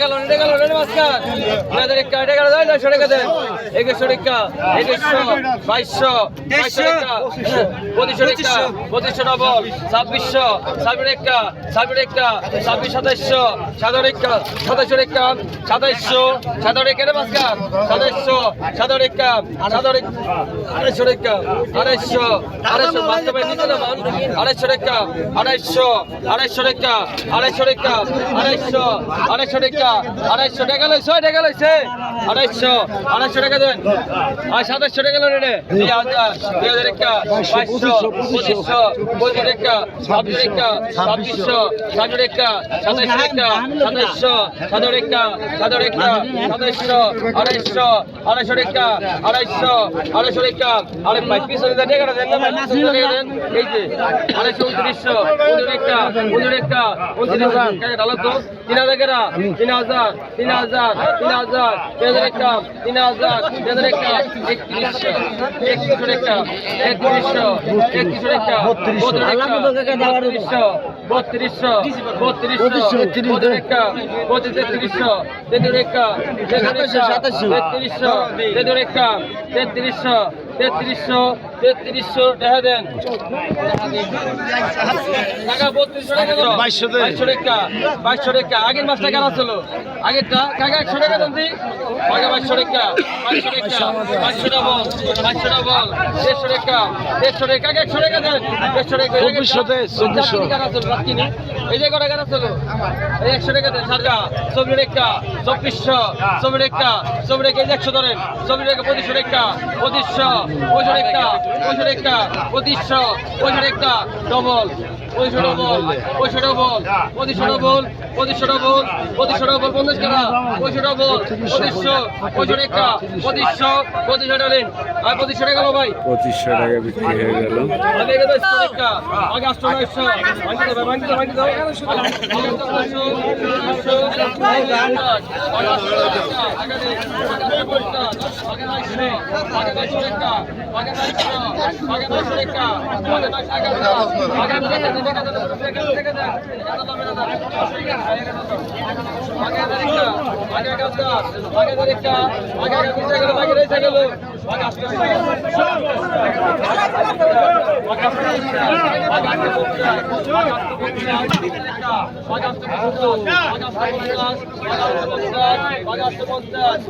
গেল এটা গেল একুশশো টাকা একুশশো বাইশশো বাইশশো টাকা, পঁচিশশো টাকা, পঁচিশশো ডবল, ছাব্বিশশো, ছাব্বিশ টাকা ছাব্বিশ টাকা, ছাব্বিশ, সাতাইশশো সাতাশ টাকা, সাতাইশশো টাকা, সাতাইশশো সাতাশ টাকা এটা মাস্কার সাতাইশশো সাতাশ টাকা সাতাশ আড়াইশো টাকা আড়াইশো আড়াইশো বাস্তবে নিচে নামান, আড়াইশো টাকা আড়াইশো আড়াইশো টাকা আড়াইশো টাকা আড়াইশো আড়াইশো টাকা আড়াইশো টাকা লইছে টাকা লইছে। আড়াইশো আড়াইশো টাকা আর সাতাশশো টাকা রে দুই হাজার টাকা ছাব্বিশ টাকা ছাব্বিশশো সাতশো টাকা সাতাইশশো টাকা সাতাইশশো সাতশো টাকা সাতশো টাকা সাতাইশশো আড়াইশো আড়াইশো টাকা আড়াইশো আড়াইশো টাকা আরে ভাই, পিছনে দেন টাকাটা এই যে, আড়াইশো, উনত্রিশশো, উনত্রিশ টাকা উনত্রিশ টাকা উনত্রিশ তিন হাজার টাকা তিন হাজার তিন হাজার তিন হাজার তিন হাজার একটা তিন হাজার তিন হাজার একটা একত্রিশশো একত্রিশশো টাকা একত্রিশশো একত্রিশশো টাকা বত্রিশশো বত্রিশশো বত্রিশশো বত্রিশ টাকা বত্রিশ তেত্রিশশো তেত্রিশ টাকা তেত্রিশশো তেত্রিশ টাকা তেত্রিশশো তেত্রিশশো তেত্রিশশো দেখা দেন। টাকা বত্রিশশো টাকা। বাইশশো। বাইশশো টাকা বাইশশো টাকা। আগের মাসটা কেন ছিল? আগেরটা? কাকা একশো টাকা দেন আগে বাইশশো টাকা বাইশশো টাকা বাইশশো ডবল বাইশশো ডবল দেড়শো টাকা দেড়শো টাকা। কাকা একশো টাকা দেন। দেড়শো টাকা চব্বিশশো চব্বিশশো। টাকা ছিল রাত্রিনি এই যে কটা টাকা ছিল? এই একশো টাকা দেন সারগা। চব্বিশ টাকা চব্বিশশো চব্বিশ টাকা চব্বিশ টাকা এই একশো ধরেন। চব্বিশ টাকা পঁচিশশো টাকা পঁচিশশো পঁচিশশো টাকা পঁচিশশো টাকা পঁচিশশো পঁচিশশো টাকা ডবল পঁচিশশো ডবল পঁচিশশো ডবল পঁচিশশো ডবল পঁচিশশো ডবল পঁচিশশো ডবল পঞ্চাশ টাকা পঁচিশশো ডবল পঁচিশশো পঁচিশশো টাকা পঁচিশশো পঁচিশশো ডালেন আর পঁচিশশো টাকা গেলো ভাই পঁচিশশো টাকা বিক্রি হয়ে গেল আগে গেলো একশো টাকা আগে আটশো নয়শো ভাঙি দাও ভাঙি দাও ভাঙি দাও আগে তো নয়শো নয়শো আগে আটশো টাকা আগে দে আগে পঞ্চাশ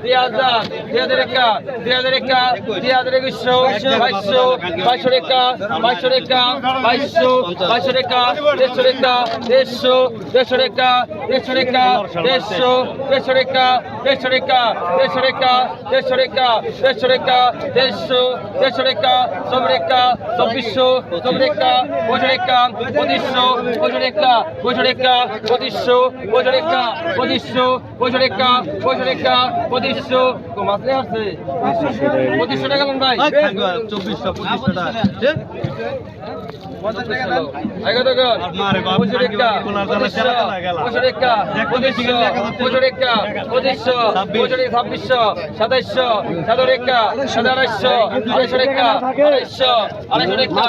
আগে দেখা আগে আগে পিছে গেল আগে রয়েছে গেল আগে আসতে বাইশশো বাইশশো রেখা বাইশশো রেখা বাইশশো বাইশশো রেখা দেড়শো রেখা দেড়শো দেড়শো রেখা দেড়শো রেখা দেড়শো দেড়শো রেখা দেড়শো রেখা দেড়শো রেখা দেড়শো রেখা দেড়শো রেখা দেড়শো দেড়শো রেখা সব রেখা চব্বিশশো সব রেখা পঁচিশ রেখা পঁচিশশো পঁচিশ রেখা পঁচিশ রেখা পঁচিশশো পঁচিশ রেখা পঁচিশশো পঁচিশ রেখা পঁচিশ রেখা পঁচিশশো পঁচিশশো টাকা লোন ভাই চব্বিশশো পঁচিশশো টাকা পঁচিশ রেখা পঁচিশ রেখা পঁচিশশো পঁচিশ রেখা পঁচিশশো, পঁচিশ রেখা ছাব্বিশশো, সাতাইশশো সাত রেখা সাত আড়াইশো আড়াইশো রেখা আড়াইশো আড়াইশো রেখা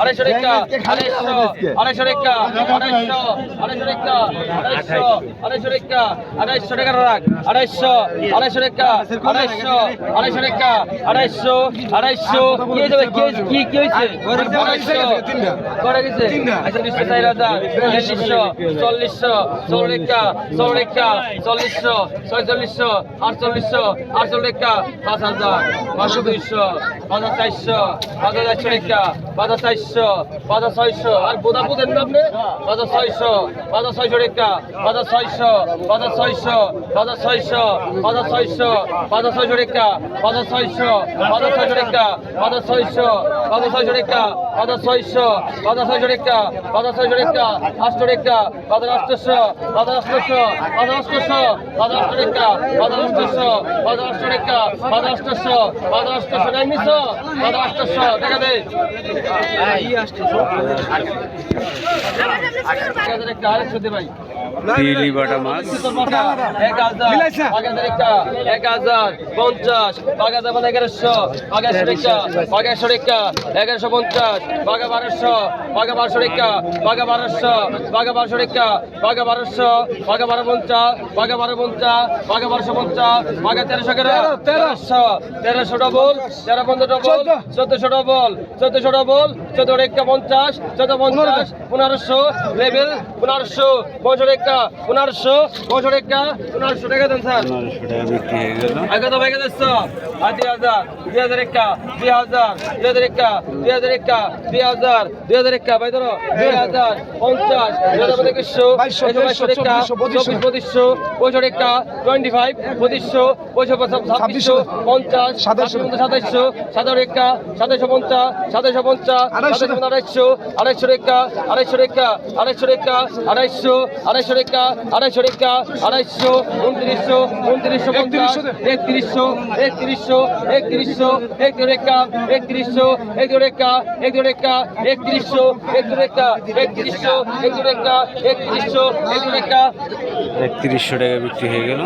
আড়াইশো রেখা, আড়াইশো আড়াইশো রেখা, আড়াইশো আড়াইশো রেখা আড়াইশো আড়াইশো রেখা, আড়াইশো টাকা রাখ আড়াইশো আড়াইশো রেখা আড়াইশো আড়াইশো রেখা আড়াইশো আড়াইশো কি ভাই? কি কি কি হয়েছে আড়াইশো কটা গেছে আচ্ছা চল্লিশশো ষোলো রেখা চল্লিশশো ছয়চল্লিশশো আটচল্লিশশো আটচল্লিশ রেখা পাঁচ হাজার পাঁচশো দুইশো পাঁচ হাজার চারশো পাঁচ হাজার চারশো পাঁচ হাজার চারশো পাঁচ হাজার ছয়শো আর বোধা বোধেন না আপনি পাঁচ হাজার ছয়শো পাঁচ হাজার ছয়শো রেখা পাঁচ হাজার ছয়শো পাঁচ হাজার ছয়শো পাঁচ হাজার ছয়শো পাঁচ হাজার ছয়শো পাঁচ হাজার ছয়শো রেখা পাঁচ হাজার ছয়শো পাঁচ হাজার ছয়শো রেখা পাঁচ হাজার ছয়শো পাঁচ হাজার ছয়শো রেখা পাঁচ হাজার ছয়শো পাঁচ হাজার ছয়শো রেখা পাঁচ হাজার ছয়শো রেখা আটশো রেখা পাঁচ হাজার আটশো রেখা পাঁচ হাজার আটশোশো পাঁচ হাজার আটশোশো নাই নিছো পাঁচ হাজার আটশোশো টাকা দে টাকা রেখা আরেকশো দে ভাই। পিলি বাটা মাছ এক হাজার পঞ্চাশ পাঁচ হাজার মানে এগারোশো পাঁচশো রেখা পাঁচশো রেখা এগারোশো পঞ্চাশ পাঁচা বারোশো পাঁচা বারোশো রেখা পাঁচা বারোশো পাঁচা বারোশো রেখা পাঁচা বারোশো পাঁচা বারো পঞ্চাশ পাঁচা বারো পঞ্চাশ পাঁচা বারোশো পঞ্চাশ পাঁচা তেরোশো তেরোশো তেরোশো ডবল তেরো পনেরো ডবল চোদ্দশো ডবল চোদ্দশো ডবল চোদ্দ রেখা পঞ্চাশ চোদ্দ পঞ্চাশ পনেরোশো লেভেল পনেরোশো পনেরোশো রেখা পনেরোশো পনেরোশো রেখা পনেরোশো টাকা দেন স্যার। পনেরোশো টাকা বিক্রি হয়ে আগে তো ভেঙে দিচ্ছ? আর দুই হাজার দুই হাজার একা দুই হাজার দুই হাজার একা দুই হাজার একা দুই হাজার দুই হাজার একা ভাই ধরো দুই হাজার পঞ্চাশ দুই হাজার পঁচিশশো বাইশশো একা চব্বিশ পঁচিশশো। পঁয়ষট্টি একা টোয়েন্টি ফাইভ পঁচিশশো ছাব্বিশশো পঞ্চাশ সাতাশশো। সাতাইশশো সাতাশ একা সাতাইশশো পঞ্চাশ সাতাইশশো পঞ্চাশ আড়াইশো আড়াইশো রেখা আড়াইশো রেখা আড়াইশো রেখা আড়াইশো আড়াইশো রেখা আড়াইশো রেখা আড়াইশো উনত্রিশশো উনত্রিশশো পঞ্চাশ একত্রিশশো একত্রিশশো একত্রিশশো এক রেখা একত্রিশশো এক রেখা এক রেখা একত্রিশশো এক রেখা একত্রিশশো এক রেখা একত্রিশশো এক রেখা। একত্রিশশো টাকা বিক্রি হয়ে গেল।